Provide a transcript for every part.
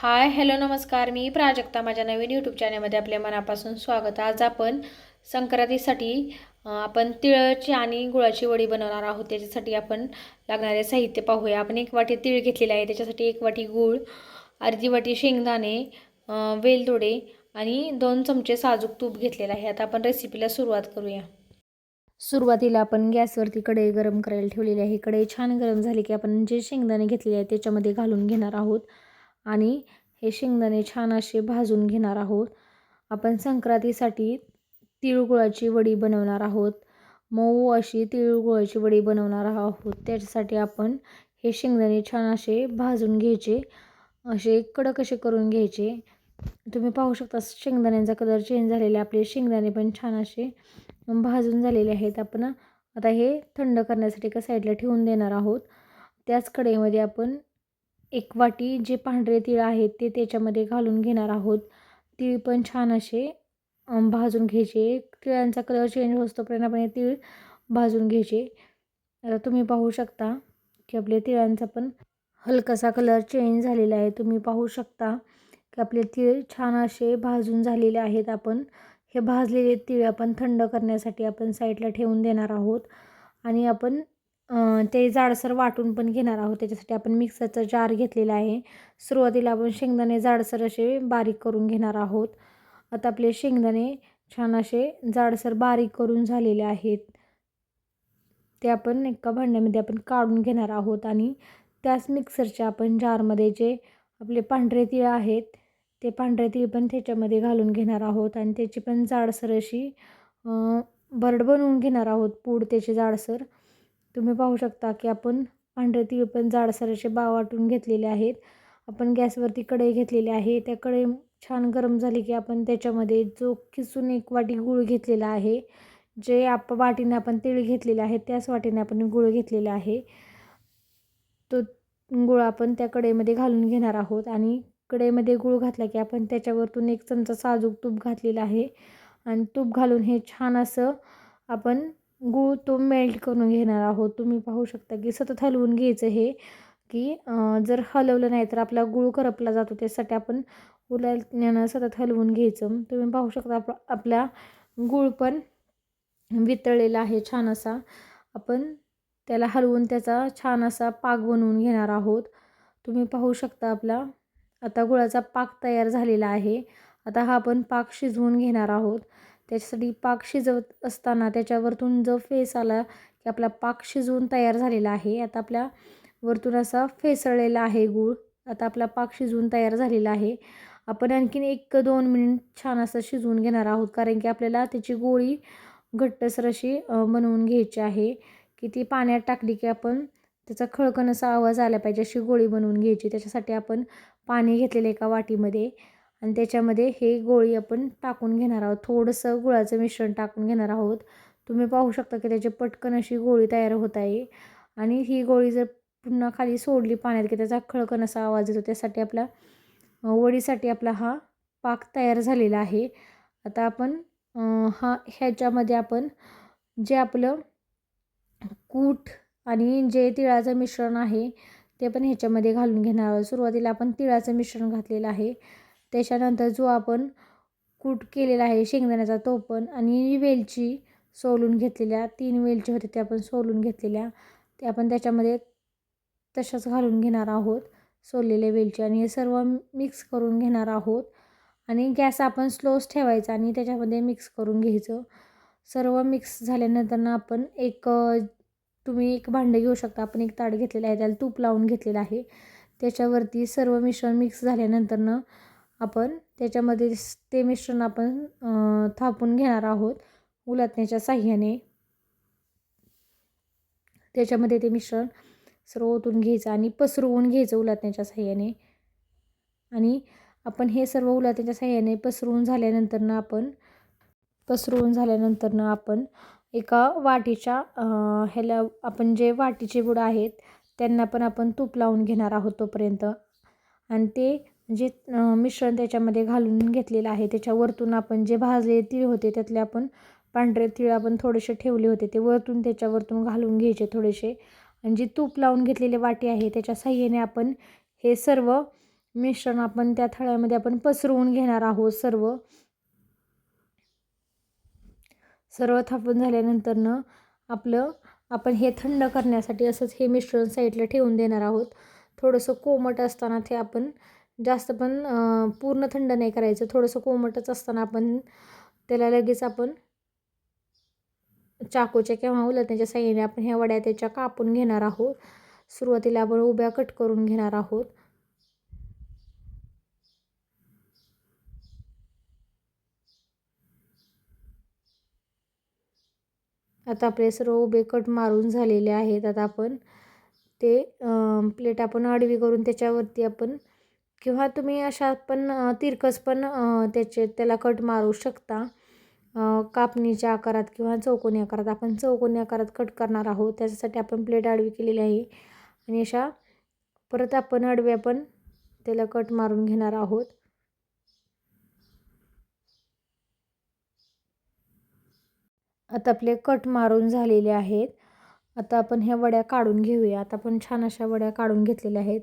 Hi hello नमस्कार. मी प्राजक्ता माझ्या नवीन YouTube चॅनलमध्ये आपल्या मनापासून स्वागत. आज आपण संक्रांतीसाठी आपण तिळाची आणि गुळाची वडी बनवणार आहोत. त्याच्यासाठी आपण लागणारे साहित्य पाहूया. आपण एक वाटी तिळ घेतलेले आहे. त्याच्यासाठी एक वाटी गूळ अर्धी वाटी शेंगदाणे वेलदोडे आणि दोन चमचे साजूक तूप घेतलेलं आहे. आता आपण रेसिपीला सुरुवात करूया. सुरुवातीला आपण गॅसवरती कढई गरम करायला ठेवलेली आहे. कढई छान गरम झाली की आपण जे शेंगदाणे घेतलेले आहेत त्याच्यामध्ये घालून घेणार आहोत. आणि हे शेंगदाणे छान असे भाजून घेणार आहोत. आपण संक्रांतीसाठी तिळगुळाची वडी बनवणार आहोत. मऊ अशी तिळगुळाची वडी बनवणार आहोत. त्याच्यासाठी आपण हे शेंगदाणे छान असे भाजून घ्यायचे. असे कडक असे करून घ्यायचे. तुम्ही पाहू शकता शेंगदाण्यांचा कलर चेंज झालेला आहे. आपले शेंगदाणे पण छान असे भाजून झालेले आहेत. आपण आता हे थंड करण्यासाठी एका साईडला ठेवून देणार आहोत. त्याच कढईमध्ये आपण एक वाटी जे पांढरे तीळ आहेत ते त्याच्यामध्ये घालून घेणार आहोत. तीळ पण छान असे भाजून घ्यायचे. तिळांचा कलर चेंज होतोपर्यंत आपण हे तीळ भाजून घ्यायचे. आता तुम्ही पाहू शकता की आपल्या तिळांचा पण हलकासा कलर चेंज झालेला आहे. तुम्ही पाहू शकता की आपले तीळ छान असे भाजून झालेले आहेत आपण. हे भाजलेले तीळ आपण थंड करण्यासाठी आपण साईडला ठेवून देणार आहोत. आणि आपण ते जाडसर वाटून पण घेणार आहोत. त्याच्यासाठी आपण मिक्सरचा जार घेतलेला आहे. सुरुवातीला आपण शेंगदाणे जाडसर असे बारीक करून घेणार आहोत. आता आपले शेंगदाणे छान असे जाडसर बारीक करून झालेले आहेत. ते आपण एका भांड्यामध्ये आपण काढून घेणार आहोत आणि त्याच मिक्सरच्या आपण जारमध्ये जे आपले पांढरे तीळ आहेत ते पांढरे तीळ पण त्याच्यामध्ये घालून घेणार आहोत आणि त्याची पण जाडसर अशी बरड बनवून घेणार आहोत पूड त्याची जाडसर. तुम्ही पाहू शकता की आपण पांढरे तिळ पण जाडसराचे बाव वाटून घेतलेले आहेत. आपण गॅसवरती कढई घेतलेली आहे. त्या कढई छान गरम झाली की आपण त्याच्यामध्ये जो किसून एक वाटी गूळ घेतलेला आहे जे आप वाटीने आपण तीळ घेतलेले आहे त्याच वाटीने आपण गूळ घेतलेला आहे. तो गूळ आपण त्या कढईमध्ये घालून घेणार आहोत आणि कढईमध्ये गूळ घातला की आपण त्याच्यावरतून एक चमचा साजूक तूप घातलेला आहे. आणि तूप घालून हे छान असं आपण गूळ तो मेल्ट करून घेणार आहोत. तुम्ही पाहू शकता की सतत हलवून घ्यायचं हे की जर हलवलं नाही तर आपला गूळ करपला जातो. त्यासाठी आपण उलटण्यानं सतत हलवून घ्यायचं. तुम्ही पाहू शकता आप आपला गूळ पण वितळलेला आहे छान असा. आपण त्याला हलवून त्याचा छान असा पाक बनवून घेणार आहोत. तुम्ही पाहू शकता आपला आता गुळाचा पाक तयार झालेला आहे. आता हा आपण पाक शिजवून घेणार आहोत. त्याच्यासाठी पाक शिजवत असताना त्याच्यावरतून जो फेस आला की आपला पाक शिजवून तयार झालेला आहे आता आपल्या वरतून असा फेसळलेला आहे गूळ आता आपला पाक शिजवून तयार झालेला आहे. आपण आणखीन एक दोन मिनिट छान असं शिजवून घेणार आहोत कारण की आपल्याला त्याची गोळी घट्टसर अशी बनवून घ्यायची आहे की ती पाण्यात टाकली की आपण त्याचा खळकण असा आवाज आला पाहिजे अशी गोळी बनवून घ्यायची. त्याच्यासाठी आपण पाणी घेतलेलं एका वाटीमध्ये. आणि त्याच्यामध्ये हे गोळी आपण टाकून घेणार आहोत. थोडंसं गुळाचं मिश्रण टाकून घेणार आहोत. तुम्ही पाहू शकता की त्याची पटकन अशी गोळी तयार होत आहे. आणि ही गोळी जर पुन्हा खाली सोडली पाण्यात की त्याचा खळकण असा आवाज येतो त्यासाठी आपला वडीसाठी आपला हा पाक तयार झालेला आहे. आता आपण हा ह्याच्यामध्ये आपण जे आपलं कूट आणि जे तिळाचं मिश्रण आहे ते पण ह्याच्यामध्ये घालून घेणार आहोत. सुरुवातीला आपण तिळाचं मिश्रण घातलेलं आहे. त्याच्यानंतर जो आपण कूट केलेला आहे शेंगदाण्याचा तो पण आणि वेलची सोलून घेतलेल्या तीन वेलची होते त्या आपण सोलून घेतलेल्या ते आपण त्याच्यामध्ये तशाच घालून घेणार आहोत सोललेल्या वेलची. आणि हे सर्व मिक्स करून घेणार आहोत. आणि गॅस आपण स्लोच ठेवायचा आणि त्याच्यामध्ये मिक्स करून घ्यायचं. सर्व मिक्स झाल्यानंतर ना आपण एक तुम्ही एक भांडं घेऊ शकता. आपण एक ताट घेतलेलं आहे त्याला तूप लावून घेतलेलं आहे. त्याच्यावरती सर्व मिश्रण मिक्स झाल्यानंतरनं आपण त्याच्यामध्ये ते मिश्रण आपण थापून घेणार आहोत उलटण्याच्या साह्याने. त्याच्यामध्ये ते मिश्रण सर्व ओतून घ्यायचं आणि पसरवून घ्यायचं उलटण्याच्या साह्याने. आणि आपण हे सर्व उलटण्याच्या साह्याने पसरवून झाल्यानंतरनं आपण पसरवून झाल्यानंतरनं आपण एका वाटीच्या ह्याला आपण जे वाटीचे गुड आहेत त्यांना पण आपण तूप लावून घेणार आहोत तोपर्यंत. आणि ते जे मिश्रण त्याच्यामध्ये घालून घेतलेलं आहे त्याच्यावरतून आपण जे भाजले तीळ होते त्यातले आपण पांढरे तीळ आपण थोडेसे ठेवले होते ते वरतून त्याच्यावरतून घालून घ्यायचे थोडेसे. आणि जी तूप लावून घेतलेली वाटी आहे त्याच्या साह्याने आपण हे सर्व मिश्रण आपण त्या थळ्यामध्ये आपण पसरवून घेणार आहोत. सर्व सर्व थापून झाल्यानंतरनं आपलं आपण हे थंड करण्यासाठी असंच हे मिश्रण साईडला ठेवून देणार आहोत. थोडंसं कोमट असताना ते आपण जास्त पण पूर्ण थंड नाही करायचं. थोडंसं कोमटच असताना आपण त्याला लगेच आपण चाकूच्या किंवा उलटण्याच्या साह्याने आपण ह्या वड्या त्याच्या कापून घेणार आहोत. सुरुवातीला आपण उभ्या कट करून घेणार आहोत. आता आपले सर्व उभे कट मारून झालेले आहेत. आता आपण ते प्लेट आपण आडवी करून त्याच्यावरती आपण किंवा तुम्ही अशा पण तिरकस पण त्याचे त्याला कट मारू शकता. कापणीच्या आकारात किंवा चौकोनी आकारात. आपण चौकोनी आकारात कट करणार आहोत. त्याच्यासाठी आपण प्लेट आडवी केलेली आहे. आणि अशा परत आपण आडव्या पण त्याला कट मारून घेणार आहोत. आता आपले कट मारून झालेले आहेत. आता आपण ह्या वड्या काढून घेऊया. आता आपण छान अशा वड्या काढून घेतलेल्या आहेत.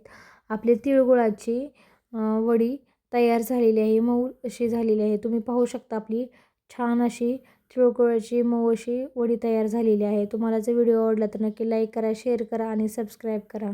आपली तिळगुळाची वडी तयार झालेली आहे मऊ अशी झालेली आहे. तुम्ही पाहू शकता आपली छान अशी तिळगुळाची मऊ अशी वडी तयार झालेली आहे. तुम्हाला जर व्हिडिओ आवडला तर नक्की लाईक करा शेअर करा आणि सबस्क्राईब करा.